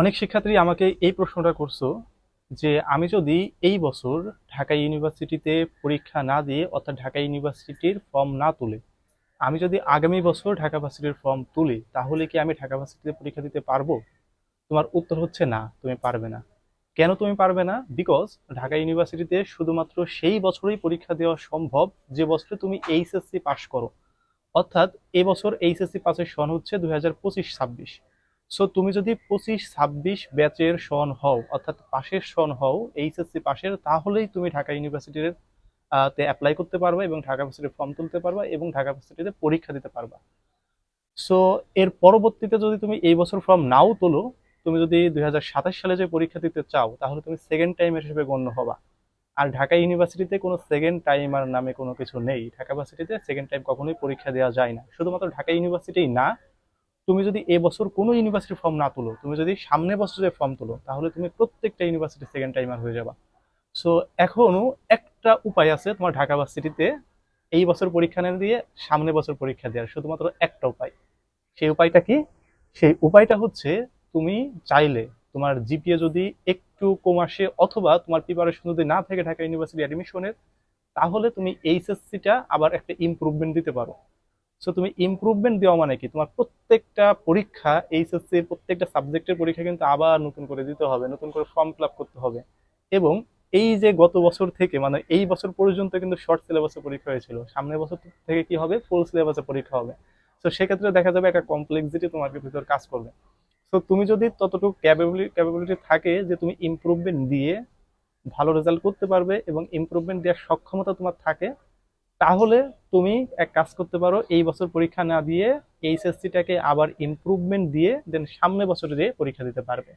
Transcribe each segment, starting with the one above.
অনেক শিক্ষার্থী আমাকে এই প্রশ্নটা করছ যে আমি যদি এই বছর ঢাকা ইউনিভার্সিটিতে পরীক্ষা না দিয়ে অর্থাৎ ঢাকা ইউনিভার্সিটির ফর্ম না তুলে, আমি যদি আগামী বছর ঢাকা ভার্সিটির ফর্ম তুলি, তাহলে কি আমি ঢাকা ভার্সিটিতে পরীক্ষা দিতে পারব? তোমার উত্তর হচ্ছে না, তুমি পারবে না। কেন তুমি পারবে না? বিকজ ঢাকা ইউনিভার্সিটিতে শুধুমাত্র সেই বছরই পরীক্ষা দেওয়া সম্ভব যে বছরে তুমি এইচএসসি পাশ করো। অর্থাৎ এবছর এইচএসসি পাসের সন হচ্ছে দুই হাজার পঁচিশ ছাব্বিশ। সো তুমি যদি পঁচিশ, ছাব্বিশ ব্যাচের সন হও, অর্থাৎ পাশের সন হও, এইচএসসি পাশের, তাহলেই তুমি ঢাকা ইউনিভার্সিটির তে অ্যাপ্লাই করতে পারবা এবং ঢাকা ভার্সিটির ফর্ম তুলতে পারবা এবং ঢাকা ভার্সিটিতে পরীক্ষা দিতে পারবা। সো এর পরবর্তীতে যদি তুমি এই বছর ফর্ম নাও তোলো, তুমি যদি দুই হাজার সাতাশ সালে যে পরীক্ষা দিতে চাও, তাহলে তুমি সেকেন্ড টাইমের হিসেবে গণ্য হবা। আর ঢাকা ইউনিভার্সিটিতে কোনো সেকেন্ড টাইমার নামে কোনো কিছু নেই। ঢাকা ভার্সিটিতে সেকেন্ড টাইম কখনোই পরীক্ষা দেওয়া যায় না। শুধুমাত্র ঢাকা ইউনিভার্সিটি না তুমি যদি এ বছর কোনো ইউনিভার্সিটির ফর্ম না তুলো, তুমি যদি সামনে বছরের ফর্ম তুলো, তাহলে তুমি প্রত্যেকটা ইউনিভার্সিটি সেকেন্ড টাইমার হয়ে যাবা। সো এখনও একটা উপায় আছে তোমার ঢাকা ভার্সিটিতে এই বছর পরীক্ষা না দিয়ে সামনে বছর পরীক্ষা দেওয়ার, শুধুমাত্র একটা উপায়। সেই উপায়টা কি? সেই উপায়টা হচ্ছে তুমি চাইলে তোমার জিপিএ যদি একটু কম আসে অথবা তোমার প্রিপারেশন যদি না থাকে ঢাকা ইউনিভার্সিটি অ্যাডমিশনের তাহলে তুমি এইচএসসিটা আবার একটা ইমপ্রুভমেন্ট দিতে পারো। সো তুমি ইমপ্রুভমেন্ট দেওয়া মানে কি? তোমার প্রত্যেকটা পরীক্ষা, এইচএসসি প্রত্যেকটা সাবজেক্টের পরীক্ষা কিন্তু আবার নতুন করে দিতে হবে, নতুন করে ফর্ম ফিল করতে হবে। এবং এই যে গত বছর থেকে মানে এই বছর পর্যন্ত কিন্তু শর্ট সিলেবাসে পরীক্ষা হয়েছিল। সামনের বছর থেকে কি হবে? ফুল সিলেবাসে পরীক্ষা হবে। তো সেক্ষেত্রে দেখা যাবে একটা কমপ্লেক্সিটি তোমার ভিতর কাজ করবে। তো তুমি যদি ততটুকু ক্যাপাবিলিটি ক্যাপাবিলিটি থাকে যে তুমি ইমপ্রুভমেন্ট দিয়ে ভালো রেজাল্ট করতে পারবে এবং ইমপ্রুভমেন্ট দেওয়ার সক্ষমতা তোমার থাকে তাহলে তুমি এক কাজ করতে পারো, এই বছর পরীক্ষা না দিয়ে এইচএসসিটাকে আবার ইমপ্রুভমেন্ট দিয়ে দেন সামনে বছরে দিয়ে পরীক্ষা দিতে পারবে।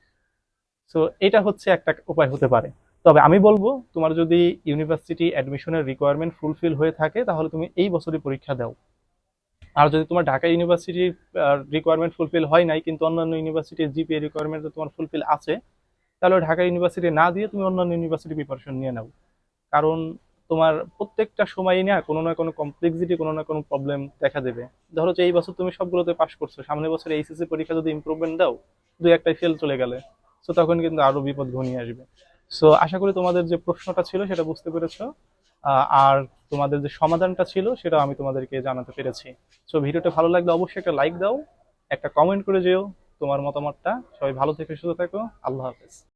সো এটা হচ্ছে একটা উপায় হতে পারে। তবে আমি বলব, তোমার যদি ইউনিভার্সিটি অ্যাডমিশনের রিকোয়ারমেন্ট ফুলফিল হয়ে থাকে, তাহলে তুমি এই বছরই পরীক্ষা দাও। আর যদি তোমার ঢাকা ইউনিভার্সিটির রিকোয়ারমেন্ট ফুলফিল হয় নাই, কিন্তু অন্যান্য ইউনিভার্সিটির জিপিএ রিকোয়ারমেন্ট তোমার ফুলফিল আছে, তাহলে ঢাকা ইউনিভার্সিটি না দিয়ে তুমি অন্যান্য ইউনিভার্সিটি প্রিপারেশন নিয়ে নাও। কারণ তোমার প্রত্যেকটা সময় না কোনো না কোনো কমপ্লেক্সিটি কোনো না কোনো প্রবলেম দেখা দেবে। ধরো যে এই বছর তুমি সবগুলোতে পাশ করছ, সামনের বছর এইচএসসি পরীক্ষা যদি ইমপ্রুভমেন্ট দাও, দুই একটাই ফেল চলে গেলে। সো তখন কিন্তু আরও বিপদ ঘনিয়ে আসবে। সো আশা করি তোমাদের যে প্রশ্নটা ছিল সেটা বুঝতে পেরেছ। আর তোমাদের যে সমাধানটা ছিল সেটা আমি তোমাদেরকে জানাতে পেরেছি। সো ভিডিওটা ভালো লাগলে অবশ্যই একটা লাইক দাও, একটা কমেন্ট করে যেও। তোমার মতামতটা সবাই ভালো থেকে সুস্থ থাকো। আল্লাহ হাফেজ।